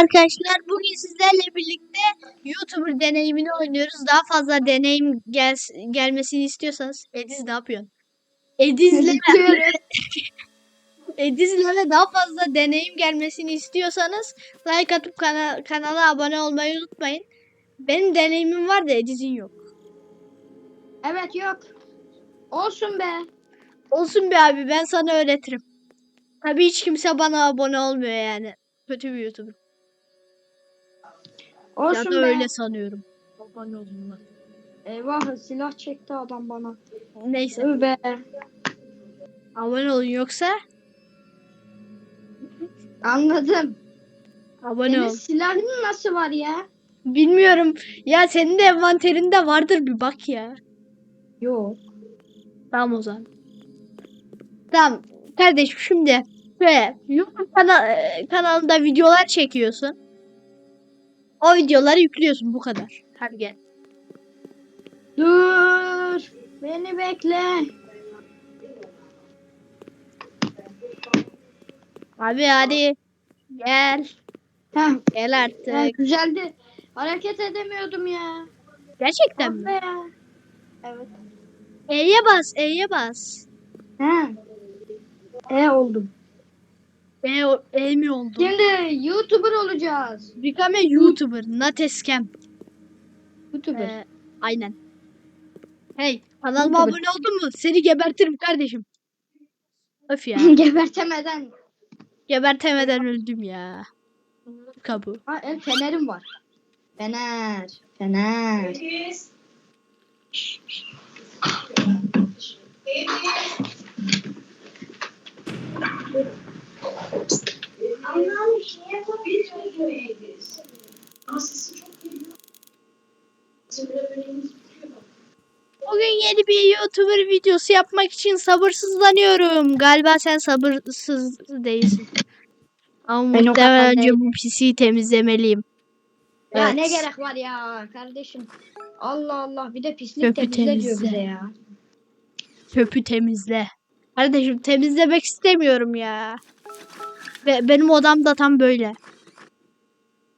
arkadaşlar. Bugün sizlerle birlikte YouTuber deneyimini oynuyoruz. Daha fazla deneyim gel gelmesini istiyorsanız Ediz ne yapıyorsun? Ediz'le Ediz'le daha fazla deneyim gelmesini istiyorsanız like atıp kana- kanala abone olmayı unutmayın. Benim deneyimim var da Ediz'in yok. Evet yok. Olsun be. Olsun be abi ben sana öğretirim. Tabii hiç kimse bana abone olmuyor yani. Kötü bir YouTuber. Ya Olsun da be. öyle sanıyorum. Abone olun lan. Eyvah silah çekti adam bana. Neyse. Dur be. Abone olun yoksa Anladım. abone Senin ol. silahın nasıl var ya? Bilmiyorum. Ya senin de envanterinde vardır bir bak ya. Yok. Tamam o zaman. Tamam. Kardeşim şimdi şöyle YouTube kana- e, kanalında videolar çekiyorsun. O videoları yüklüyorsun bu kadar. Hadi gel. Dur. Beni bekle. Abi hadi. Gel. Heh, Gel artık. heh, güzeldi. Hareket edemiyordum ya. Gerçekten Ah mi? ya. Evet. E'ye bas. E'ye bas. He. E oldum. E, e mi oldu? Şimdi YouTuber olacağız. Become a YouTuber, not a scam. YouTuber. Ee, aynen. Hey, kanalıma YouTuber. abone oldun mu? Seni gebertirim kardeşim. Öf ya. Gebertemeden. Gebertemeden öldüm ya. Kapı. Ha el fenerim var. Fener. Fener. Bugün yeni bir YouTuber videosu yapmak için sabırsızlanıyorum. Galiba sen sabırsız değilsin. Ama Ben muhtemelen önce bu pisiyi temizlemeliyim. Ya Evet. ne gerek var ya kardeşim. Allah Allah bir de pislik Köpü temizle diyor temizle. bize ya. Çöpü temizle. Kardeşim temizlemek istemiyorum ya. Ve benim odam da tam böyle.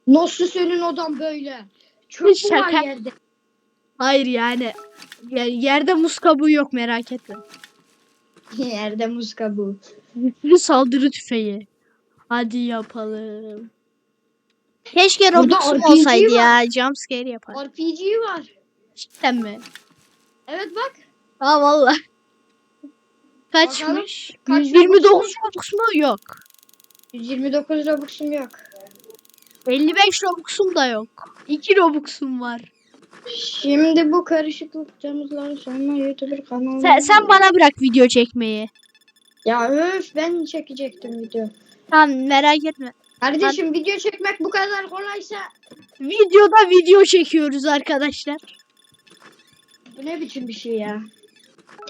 Nasıl senin odan böyle? Çöp var yerde. Hayır yani. Ya- yerde muz kabuğu yok merak etme. yerde muz kabuğu. Bir saldırı tüfeği. Hadi yapalım. Keşke RPG olsaydı var. ya. Jumpscare yapar. RPG var. Cidden mi? Evet bak. Aa valla. Kaçmış? Kaç 129 Robux'um? Robux mu? Yok. 129 Robux'um yok. 55 Robux'um da yok. 2 Robux'um var. Şimdi bu karışıklıklarımızdan sonra YouTuber kanalı. Sen, sen bana bırak video çekmeyi. Ya öf ben çekecektim video. Tamam merak etme. Kardeşim video çekmek bu kadar kolaysa Videoda video çekiyoruz arkadaşlar. bu ne biçim bir şey ya?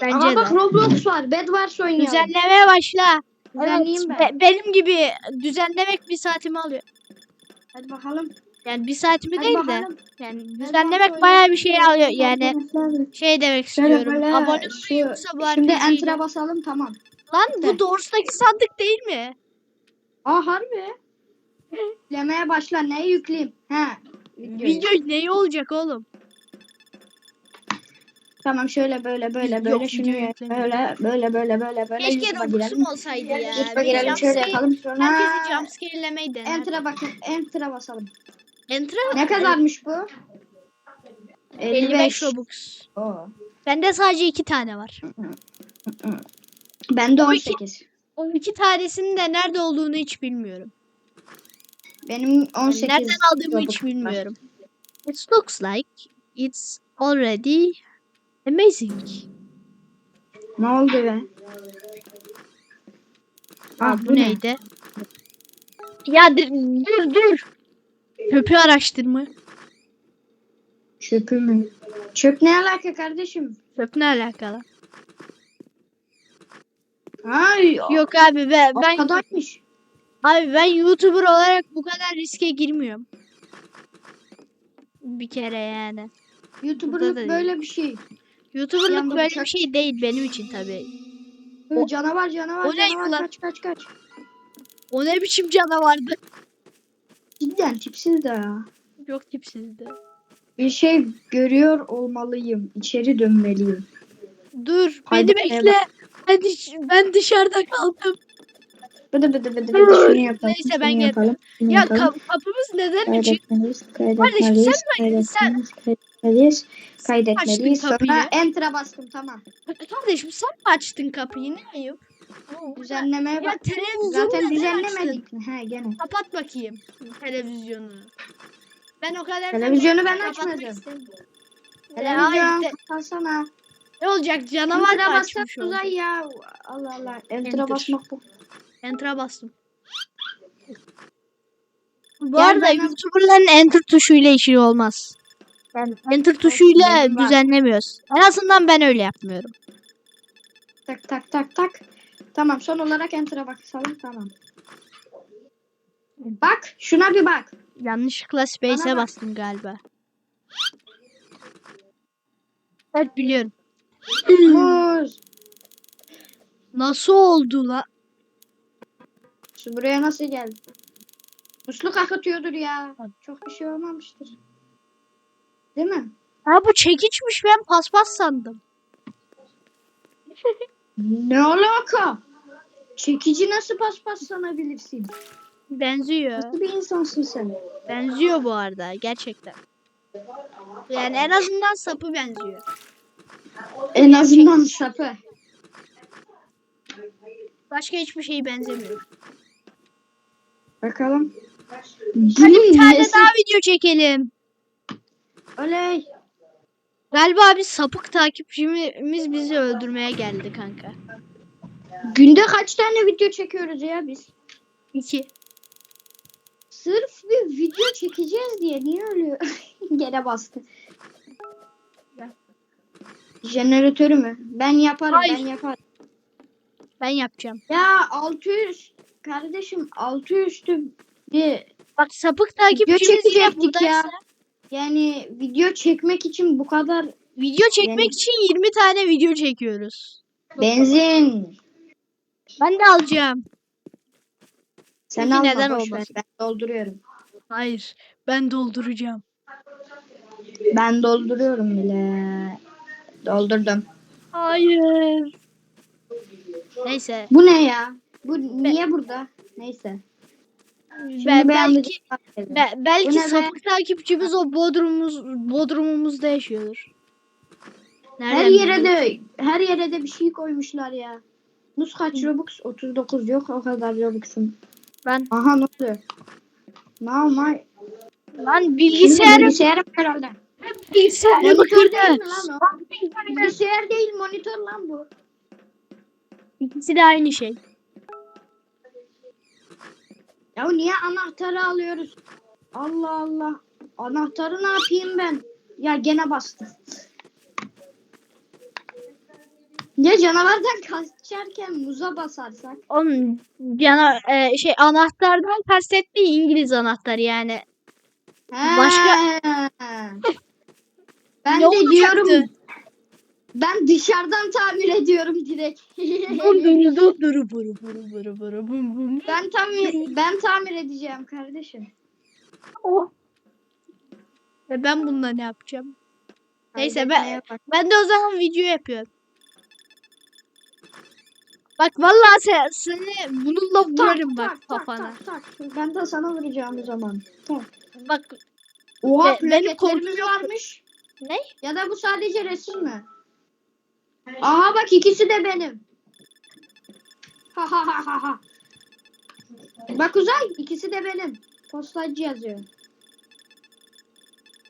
Bence Aa bak de. Roblox var. Bedwars oynayalım. Düzenlemeye başla. Düzenleyeyim Evet, ben. be- benim gibi düzenlemek bir saatimi alıyor. Hadi bakalım. Yani bir saatimi Hadi değil de. bakalım. Yani Bedwars düzenlemek bayağı bir şey alıyor. Yani şey demek istiyorum. böyle Abone şu- yoksa bu Şimdi enter'a basalım tamam. Lan de. bu Doors'taki sandık değil mi? Aa harbi. Yüklemeye başla. Neyi yükleyeyim? He. videoyu. Video neyi olacak oğlum? Tamam şöyle böyle böyle Yok, böyle şunu video yüklemiyorum. böyle böyle böyle böyle böyle Keşke YouTube'a Robux'um girelim. olsaydı ya. YouTube'a girelim şöyle jumpscare- yapalım sonra. Herkesi jumpscare'lemeyi dener. Enter'a bakın. Enter'a basalım. Enter'a Ne kadarmış bu? 55 Robux. Oo. Bende sadece iki tane var. Bende O iki- 18. O iki tanesinin de nerede olduğunu hiç bilmiyorum. Benim Yani 18. nereden aldığımı Robux hiç var. bilmiyorum. It looks like it's already amazing. Ne oldu be? Aa, Ah, bu, ne? neydi? Ya dur dur. Köpüğü araştırma. Çöpü mü? Çöp ne alaka kardeşim? Çöp ne alakalı? Ay, Yok abi ben, ben Arkadaymış. abi ben YouTuber olarak bu kadar riske girmiyorum. Bir kere yani. YouTuber'lık böyle bir şey. YouTuber'lık böyle bir şey değil benim için tabii. Hı, O- canavar canavar o ne canavar lan? kaç kaç kaç. O ne biçim canavardı? Cidden tipsiz de ya. Yok tipsizdi. Bir şey görüyor olmalıyım. İçeri dönmeliyim. Dur Haydi beni be, bekle. Ben, dış- ben dışarıda kaldım. Bıdı bıdı bıdı bıdı şunu yapalım. Neyse, ben geldim. Ya yapalım. kapımız neden açık? Kardeşim sen mi- sen- kaydetmeliyiz, kaydetmeliyiz, Açtın kapıyı. Sonra enter'a bastım tamam. Kardeşim sen mi açtın kapıyı? Ne ayıp? Düzenlemeye Ya bak. televizyonu Zaten neden açtın? düzenlemedik? He gene. Kapat bakayım televizyonu. Ben o kadar Televizyonu ben kapatmak açmadım. istemiyorum. Ya, Televizyon te- kapatsana. ne olacak canavar Enter'a mı bassak açmış oldu? uzay ya. Allah Allah. Enter'a Enter. basmak bu. Enter'a bastım. Bu Gel arada bana- YouTuber'ların enter tuşuyla işi olmaz. Yani enter tuşuyla benim var. düzenlemiyoruz. En azından ben öyle yapmıyorum. Tak tak tak tak. Tamam son olarak enter'a bakalım tamam. Bak şuna bir bak. Yanlışlıkla space'e Bana bak. bastım galiba. Evet biliyorum. Muz. Nasıl oldu la? Şu buraya nasıl geldi? Musluk akıtıyordur ya. Çok bir şey olmamıştır. Değil mi? Ha bu çekiçmiş ben paspas sandım. Ne alaka? Çekici nasıl paspas sanabilirsin? Benziyor. Nasıl bir insansın sen? Benziyor bu arada gerçekten. Yani en azından sapı benziyor. En azından sapı. Başka hiçbir şey benzemiyor. Bakalım. Hadi bir tane daha video çekelim. Oley. Galiba bir sapık takipçimiz bizi öldürmeye geldi kanka. Günde kaç tane video çekiyoruz ya biz? İki. Sırf bir video çekeceğiz diye niye ölüyor? Gene bastı. Jeneratörü mü? Ben yaparım Hayır. ben yaparım. Ben yapacağım. Ya 600 kardeşim 6 üstü bir Bak sapık takipçimiz yine çekecektik buradaysa ya. Yani video çekmek için bu kadar video çekmek Yani- için 20 tane video çekiyoruz. benzin. Ben de alacağım. Sen Peki alma neden boş ver, olmasın? Ben dolduruyorum. Hayır. Ben dolduracağım. Ben dolduruyorum bile. Doldurdum. Hayır. Neyse. Bu ne ya? Bu niye burada? Neyse. Şimdi Ben, belki be- belki ne sapık takipçimiz o bodrumumuz bodrumumuzda yaşıyordur. Nereden Her yere biliyorsun? de her yere de bir şey koymuşlar ya. Nus kaç Robux? 39 yok o kadar Robux'um. Ben Aha ne oluyor? Now my lan bilgisayarı bilgisayarım herhalde. bilgisayarı Monitör değil lan o? Bilgisayar değil monitör lan bu. İkisi de aynı şey. Ya niye anahtarı alıyoruz? Allah Allah. Anahtarı ne yapayım ben? Ya gene bastı. Ya canavardan kaçarken muza basarsak? Onun cana e, şey anahtardan kastettiği İngiliz anahtarı yani. He. Başka- Ben Ne de olacaktı? diyorum ben dışarıdan tamir ediyorum direkt. Ben tamir ben tamir edeceğim kardeşim. Oh. E ben bununla ne yapacağım? Neyse, ben-. Ben de o zaman video yapıyorum. Bak vallahi sen, seni bununla vurarım bak kafana. Tak, tak, tak. Ben de sana vuracağım o zaman. Tak. Bak Oha Be- benim plaketlerimiz varmış. Ne? Ya da bu sadece resim mi? Aha bak ikisi de benim. Ha ha ha ha ha. Bak Uzay ikisi de benim. Postacı yazıyor.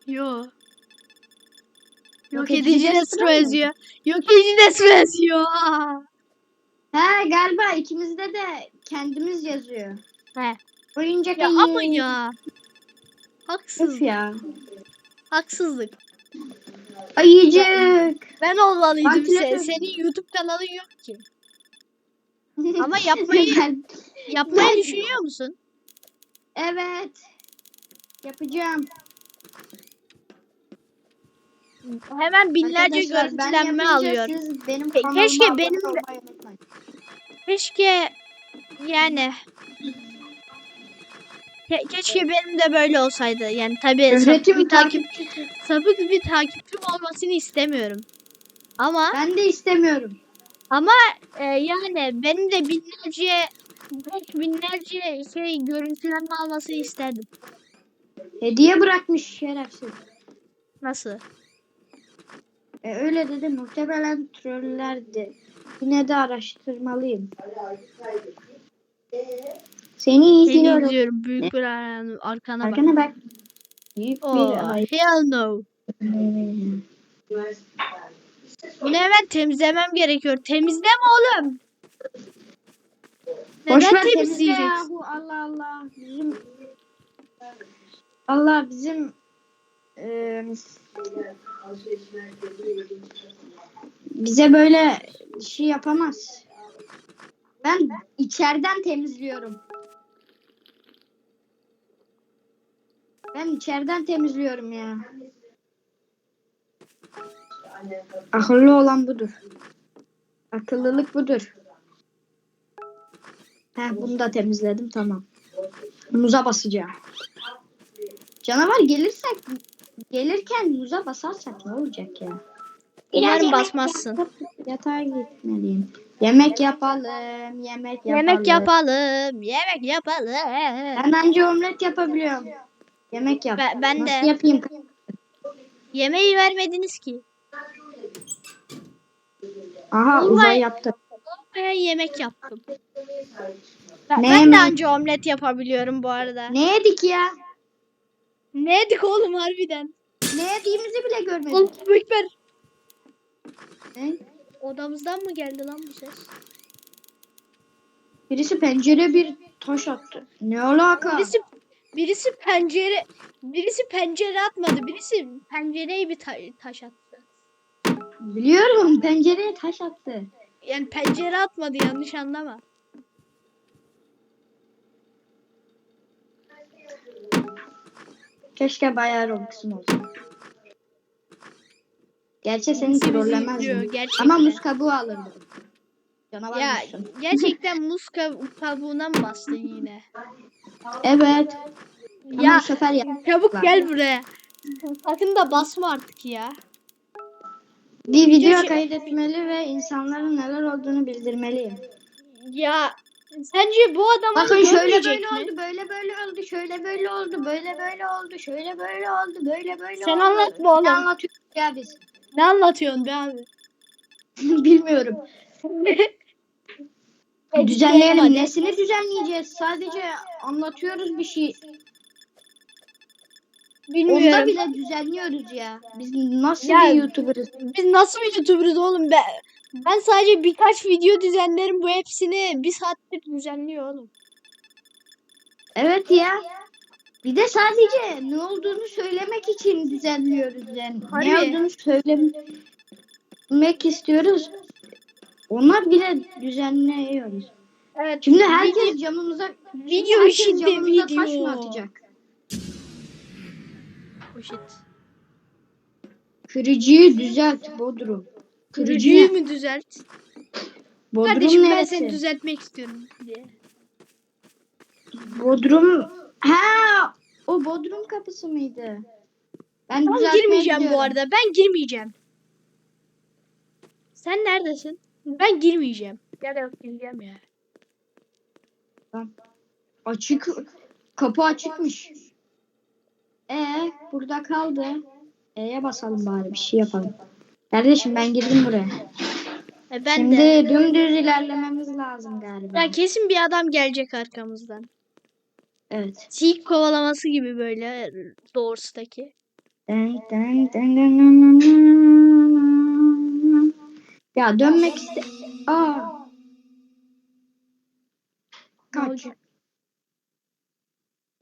yo. Yok edici Nesro yazıyor. Yok edici Nesro yazıyor. He galiba ikimizde de kendimiz yazıyor. He. Oyuncak Ya ama ya. Haksız. Öf ya. Haksızlık. Ayıcık. Ben olmalıydım. Se- Vantilatör. senin YouTube kanalın yok ki. Ama yapmayı- Ben- Yapmayı Ben- düşünüyor musun? evet. Yapacağım. Hemen binlerce Arkadaşlar, ben görüntülenme yapınca alıyor. Siz benim keşke benim de-. Keşke yani Ke- keşke benim de böyle olsaydı. Yani tabii Öğretim bir takip sapık bir takipçim olmasını istemiyorum. Ama Ben de istemiyorum. ama e, yani benim de binlerce binlerce şey görüntülenme almasını isterdim. Hediye bırakmış şerefsiz. Nasıl? E, öyle dedi muhtemelen trollerdi. Yine de araştırmalıyım. Seni Seni izliyorum. izliyorum. Büyük bir ar- arkana bak. Arkana bak. Büyük Oh, bir ay. hell no. Bunu hemen temizlemem gerekiyor. Temizleme oğlum. Boş Neden ver temizle temizleyeceksin? yahu Allah Allah. Bizim Allah bizim e, bize böyle şey yapamaz. Ben içeriden temizliyorum. Ben içeriden temizliyorum ya. Akıllı olan budur. Akıllılık budur. Heh, bunu da temizledim tamam. Muza basacağım. Canavar gelirsek gelirken muza basarsak ne olacak ya? Umarım basmazsın. Yatağa gitmeliyim. Yemek yapalım, yemek yapalım. Yemek yapalım. Yemek yapalım. Ben anca omlet yapabiliyorum. Yemek yap. Ben- ben Nasıl de. yapayım? Yemeği vermediniz ki. Aha Vallahi- uzay yaptı. Ben yemek yaptım. Ben, Ne ben de anca omlet yapabiliyorum bu arada. Ne yedik ya? Ne yedik oğlum harbiden? Ne yediğimizi bile görmedik. Oğlum Ekber. Ne? Odamızdan mı geldi lan bu ses? Birisi pencere bir taş attı. Ne alaka? Birisi birisi pencere birisi pencere atmadı. Birisi pencereye bir ta- taş attı. Biliyorum pencereye taş attı. Yani pencere atmadı yanlış anlama. Keşke bayağı Roblox'un olsa. Gerçi seni Birisi bizi trollemez izliyor, mi? gerçekten. Ama muz kabuğu alırdım. Canavar Ya mısın? gerçekten muz kab- kabuğuna mı bastın yine? Evet. Ama Ya bu sefer yap. çabuk gel buraya. Sakın da basma artık ya. Bir video kaydetmeli ve insanların neler olduğunu bildirmeliyim. Ya sence bu adam Bakın şöyle böyle oldu, böyle böyle oldu, şöyle böyle oldu, böyle böyle oldu, şöyle böyle oldu, böyle böyle Sen oldu. anlatma oğlum. Ne anlatıyoruz ya biz? Ne anlatıyorsun be abi? Bilmiyorum. Hadi Düzenleyelim. Nesini düzenleyeceğiz? Sadece anlatıyoruz bir şey. Onda Bilmiyorum. bile düzenliyoruz ya. Biz nasıl Ya- bir YouTuber'ız? Biz nasıl bir YouTuber'ız oğlum be? Ben sadece birkaç video düzenlerim bu hepsini bir saattir düzenliyor oğlum. Evet ya. Bir de sadece ne olduğunu söylemek için düzenliyoruz yani. Ne Harbi. olduğunu söylemek istiyoruz. Ona bile düzenliyoruz. Evet. Şimdi herkes camımıza video herkes şimdi camımıza taş video. mı atacak? Oh shit. Kırıcıyı düzelt Bodrum. Kırıcıyı mı düzelt? Bodrum Kardeşim ben neresi? seni düzeltmek istiyorum diye. Bodrum. Ha, o Bodrum kapısı mıydı? Ben Ben girmeyeceğim bu gidiyorum. arada. Ben girmeyeceğim. Sen neredesin? Ben girmeyeceğim. Ya da yok gireceğim ya. Açık. Kapı açıkmış. E burada kaldı. E'ye basalım bari bir şey yapalım. Kardeşim ben girdim buraya. E ben Şimdi de. dümdüz ilerlememiz lazım galiba. Ya kesin bir adam gelecek arkamızdan. Evet. Sik kovalaması gibi böyle doğrusundaki. Dın dın dın dın dın dın dın. Ya dönmek iste... Aa. Kaç. olacak?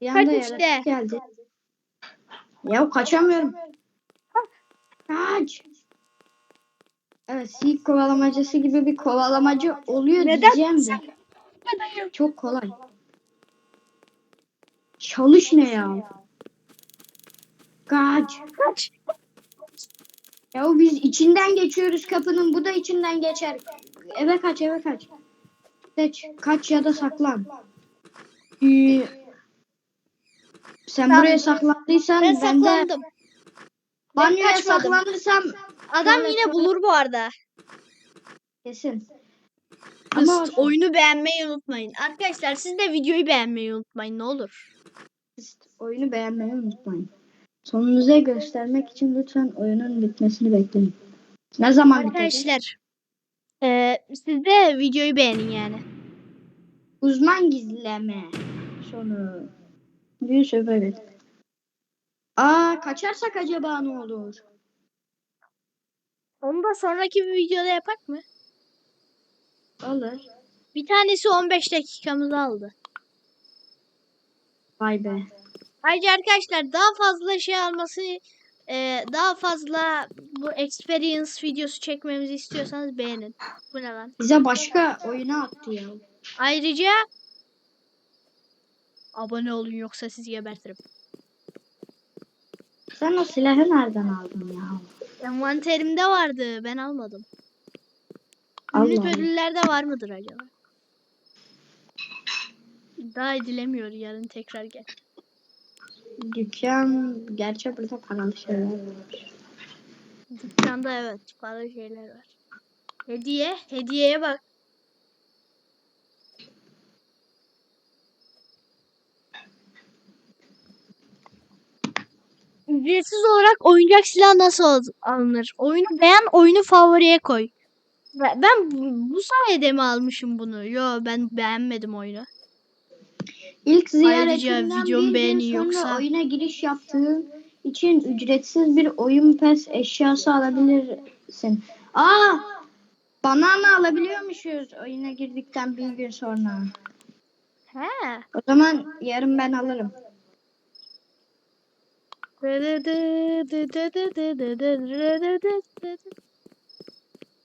Bir anda Kaç işte. geldi. Ya kaçamıyorum. Kaç. Evet, sik kovalamacası gibi bir kovalamacı oluyor Neden diyeceğim de. Çok kolay. Çalış ne ya? Kaç. Kaç. Ya biz içinden geçiyoruz kapının. Bu da içinden geçer. Eve kaç eve kaç. Kaç, kaç ya da saklan. Ee, Sen Tamam. buraya saklandıysan Ben ben, de saklandım. banyoya kaçmadım. saklanırsam Adam yine bulur bu arada. kesin. Ama Ama oyunu beğenmeyi unutmayın. Arkadaşlar siz de videoyu beğenmeyi unutmayın ne olur. oyunu beğenmeyi unutmayın. Sonunuza göstermek için lütfen oyunun bitmesini bekleyin. Ne zaman bitecek? Arkadaşlar eee siz de videoyu beğenin yani. Uzman gizleme. Sonu. Yusuf evet. Aa kaçarsak acaba ne olur? Onu da sonraki bir videoda yapak mı? Olur. Bir tanesi 15 dakikamızı aldı. Vay be. Ayrıca arkadaşlar daha fazla şey almasını eee, daha fazla bu experience videosu çekmemizi istiyorsanız beğenin. Bu ne lan? Bize başka oyuna attı ya. Ayrıca abone olun yoksa sizi gebertirim. Sen o silahı nereden aldın ya? Envanterimde vardı. Ben almadım. Ünlü ödüllerde var mıdır acaba? İddia edilemiyor. Yarın tekrar gel. Dükkan gerçi burada paralı şeyler var. Dükkanda evet. Para şeyler var. Hediye. Hediyeye bak. Ücretsiz olarak oyuncak silah nasıl al- alınır? Oyunu beğen, oyunu favoriye koy. Ben bu, bu sayede mi almışım bunu? Yo ben beğenmedim oyunu. İlk Ayrıca ziyaretinden videomu bir gün beğeni sonra yoksa- oyuna giriş yaptığın için ücretsiz bir oyun pes eşyası alabilirsin. Aa! Banana alabiliyormuşuz oyuna girdikten bir gün sonra. He. O zaman yarın ben alırım.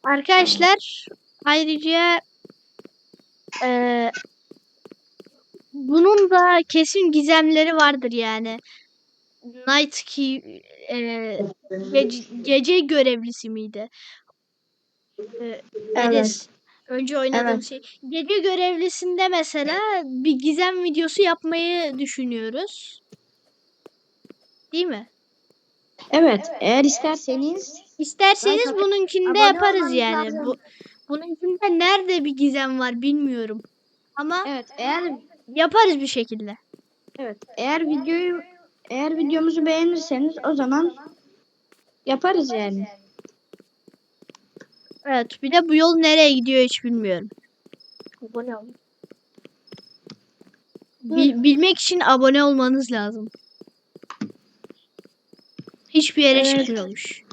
Arkadaşlar ayrıca eee, bunun da kesin gizemleri vardır yani. Night Key eee, gece, gece görevlisi miydi? Eee, Evet. Önce oynadığım Evet. şey. Gece görevlisinde mesela bir gizem videosu yapmayı düşünüyoruz. Değil mi? Evet, eğer isterseniz İsterseniz bununkinde yaparız yani. Bu bununkinde nerede bir gizem var bilmiyorum. Ama evet, eğer yaparız bir şekilde. evet, eğer videoyu eğer videomuzu beğenirseniz o zaman yaparız yani. Evet, bir de bu yol nereye gidiyor hiç bilmiyorum. Abone olun. Bil- bilmek için abone olmanız lazım. Hiçbir yere Evet. çıkmıyormuş.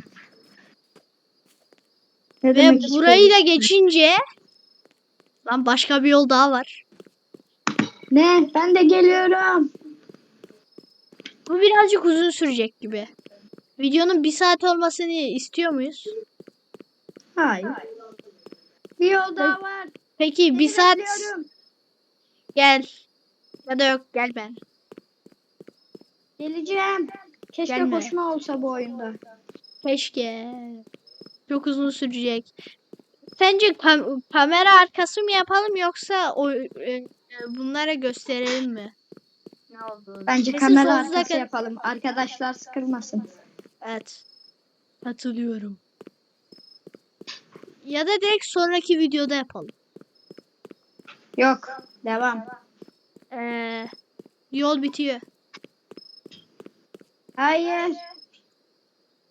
Ne Ve burayı da geçince lan başka bir yol daha var. Ne? Ben de geliyorum. Bu birazcık uzun sürecek gibi. Videonun bir saat olmasını istiyor muyuz? Hayır. Bir yol daha var. Peki bir Seni saat bekliyorum. gel. Ya da yok gel ben. Geleceğim. Keşke Gelme. koşma olsa bu oyunda. Keşke. Çok uzun sürecek. Sence kam- kamera arkası mı yapalım yoksa o e, bunlara gösterelim mi? Ne olduğunu. Bence Kesin kamera sonsuza arkası kadar- yapalım. Arkadaşlar sıkılmasın. Evet. Katılıyorum. Ya da direkt sonraki videoda yapalım. Yok. Devam. Ee, yol bitiyor. Hayır.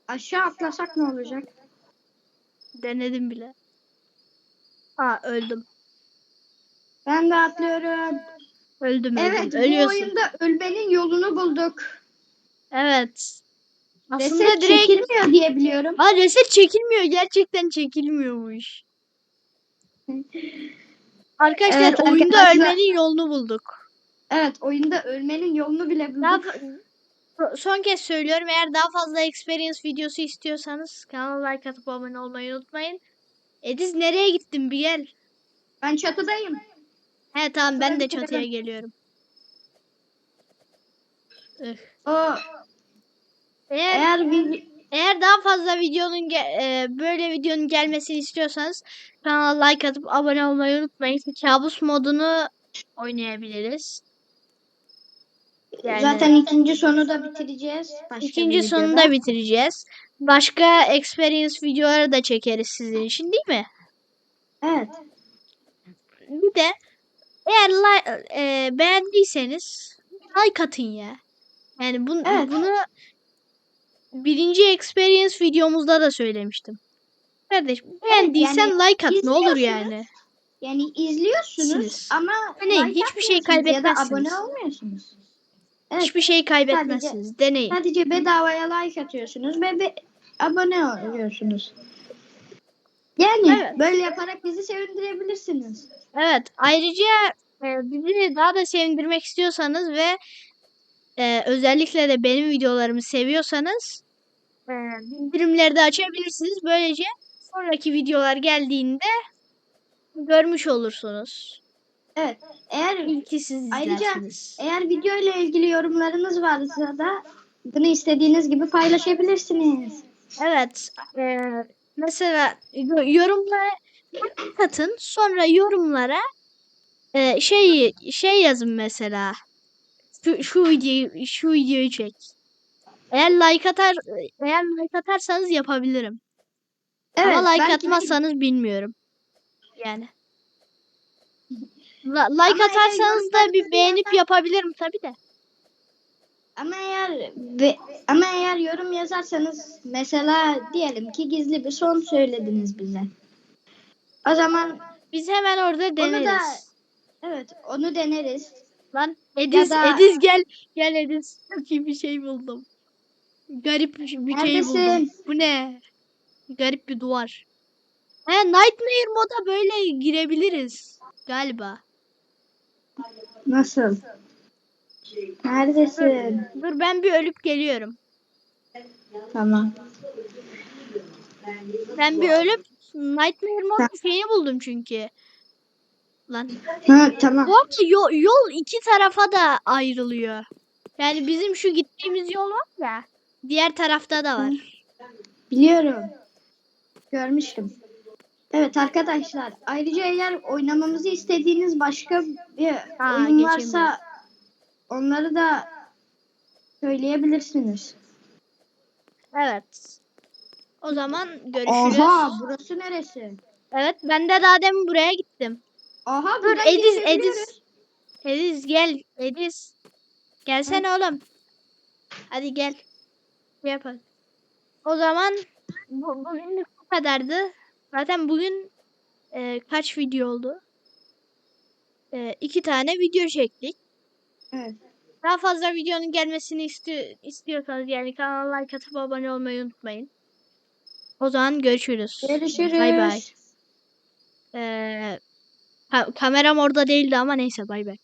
Aşağı atlasak ne olacak? Denedim bile. Aa öldüm. Ben de atlıyorum. Öldüm öldüm. Evet bu Ölüyorsun. oyunda ölmenin yolunu bulduk. Evet. Aslında Reset direkt çekilmiyor diye biliyorum. Aa reset çekilmiyor. Gerçekten çekilmiyormuş. Arkadaşlar Evet, oyunda arkadaşlar. ölmenin yolunu bulduk. Evet oyunda ölmenin yolunu bile Daha bulduk. fa- so- son kez söylüyorum. Eğer daha fazla experience videosu istiyorsanız kanala like atıp abone olmayı unutmayın. Ediz nereye gittin bir gel. Ben çatıdayım. He tamam ben de çatıya geliyorum. Üh. Eğer eğer Eğer daha fazla videonun e, böyle videonun gelmesini istiyorsanız kanala like atıp abone olmayı unutmayın. Kabus modunu oynayabiliriz. Yani Zaten ikinci sonu da bitireceğiz. Başka ikinci videoda. sonunda bitireceğiz. Başka experience videoları da çekeriz sizin için değil mi? Evet. Bir de eğer li- e, beğendiyseniz like atın ya. Yani bunu, Evet. bunu birinci experience videomuzda da söylemiştim. Kardeş beğendiysen yani like at ne olur yani. Yani izliyorsunuz Siz. ama Hani like hiçbir şey atmıyorsunuz Ya da kaybetmezsiniz. abone olmuyorsunuz. Evet. Hiçbir şey kaybetmezsiniz. Deneyin. Sadece bedavaya like atıyorsunuz ve be- abone oluyorsunuz. Yani Evet. böyle yaparak bizi sevindirebilirsiniz. Evet. Ayrıca e, bizi daha da sevindirmek istiyorsanız ve e, özellikle de benim videolarımı seviyorsanız e, bildirimleri de açabilirsiniz. Böylece sonraki videolar geldiğinde görmüş olursunuz. Evet. Eğer İlki siz Ayrıca- izlersiniz. eğer video ile ilgili yorumlarınız varsa da bunu istediğiniz gibi paylaşabilirsiniz. Evet. e, mesela yo- yorumlara katın. Sonra yorumlara e, şey şey yazın mesela. Şu, şu videoyu şu videoyu çek. Eğer like atar eğer like atarsanız yapabilirim. Evet. Ama like atmazsanız bilmiyorum. Yani. La- like Ama atarsanız da bir beğenip yazar- yapabilirim tabi de. Ama eğer ve, ama eğer yorum yazarsanız mesela diyelim ki gizli bir son söylediniz bize. O zaman Biz hemen orada da- deneriz. evet onu deneriz. Lan Ediz, da- Ediz gel. Gel Ediz. Çok iyi bir şey buldum. Garip bir, şey- bir şey buldum. Neredesin? Bu ne? Garip bir duvar. He Nightmare moda böyle girebiliriz. Galiba. Nasıl? Neredesin? Dur ben bir ölüp geliyorum. Tamam. Ben bir ölüp Nightmare mod şeyini buldum çünkü. Lan. Ha tamam. Bu arada yol, yol iki tarafa da ayrılıyor. Yani bizim şu gittiğimiz yol var ya. Diğer tarafta da var. Biliyorum. Görmüştüm. Evet arkadaşlar. Ayrıca eğer oynamamızı istediğiniz başka bir Ha, oyun varsa onları da söyleyebilirsiniz. Evet. O zaman görüşürüz. Oha burası neresi? Evet ben de daha demin buraya gittim. Oha Dur Ediz. Ediz. Ediz gel Ediz. Gelsene oğlum. Hadi gel. Yapalım. O zaman bu, bugünlük bu kadardı. Zaten bugün e, kaç video oldu? E, iki tane video çektik. Evet. Daha fazla videonun gelmesini isti istiyorsanız yani kanala like atıp abone olmayı unutmayın. O zaman görüşürüz. Görüşürüz. Bay bay. Ee, ka- kameram orada değildi ama neyse bay bay.